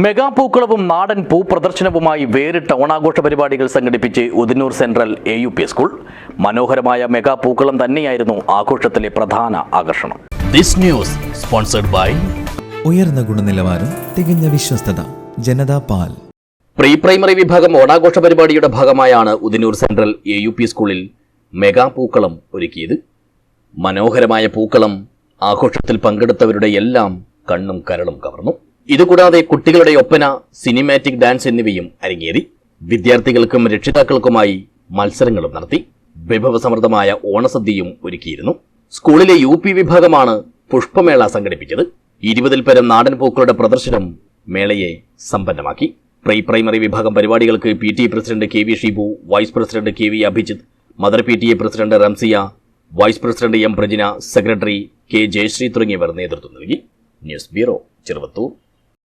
Mega പൂക്കളവും നാടൻ പൂപ്രദർശനവുമായി വേറിട്ട ഓണാഘോഷ പരിപാടികൾ സംഘടിപ്പിച്ച് Udinur central A U P school. മനോഹരമായ മെഗാ പൂക്കളം തന്നെയായിരുന്നു ആഘോഷത്തിലെ പ്രധാന ആകർഷണം. ദിസ് ന്യൂസ് സ്പോൺസർഡ് ബൈ ഉയർന്ന ഗുണനിലവാരം തികഞ്ഞ വിശ്വസ്തത ജനതാ പാൽ. പ്രീ പ്രൈമറി വിഭാഗം ഓണാഘോഷ പരിപാടിയുടെ ഭാഗമായാണ് Udinur central A U P സ്കൂളിൽ മെഗാ പൂക്കളം ഒരുക്കിയത്. മനോഹരമായ പൂക്കളം ആഘോഷത്തിൽ പങ്കെടുത്തവരുടെ എല്ലാം കണ്ണും കരളും കവർന്നു. ഇതുകൂടാതെ കുട്ടികളുടെ ഒപ്പന സിനിമാറ്റിക് ഡാൻസ് എന്നിവയും അരങ്ങേറി. വിദ്യാർത്ഥികൾക്കും രക്ഷിതാക്കൾക്കുമായി മത്സരങ്ങളും നടത്തി. വിഭവസമൃദ്ധമായ ഓണസദ്യയും ഒരുക്കിയിരുന്നു. സ്കൂളിലെ യു പി വിഭാഗമാണ് പുഷ്പമേള സംഘടിപ്പിച്ചത്. ഇരുപതിൽ പരം നാടൻ പൂക്കളുടെ പ്രദർശനം മേളയെ സമ്പന്നമാക്കി. പ്രീ പ്രൈമറി വിഭാഗം പരിപാടികൾക്ക് P T president K V Shibu vice president K V Abhijith mother P T A president Ramsiya vice president M Prajina secretary K Jayashree തുടങ്ങിയവർ നേതൃത്വം നൽകി. News bureau Cheruvathur.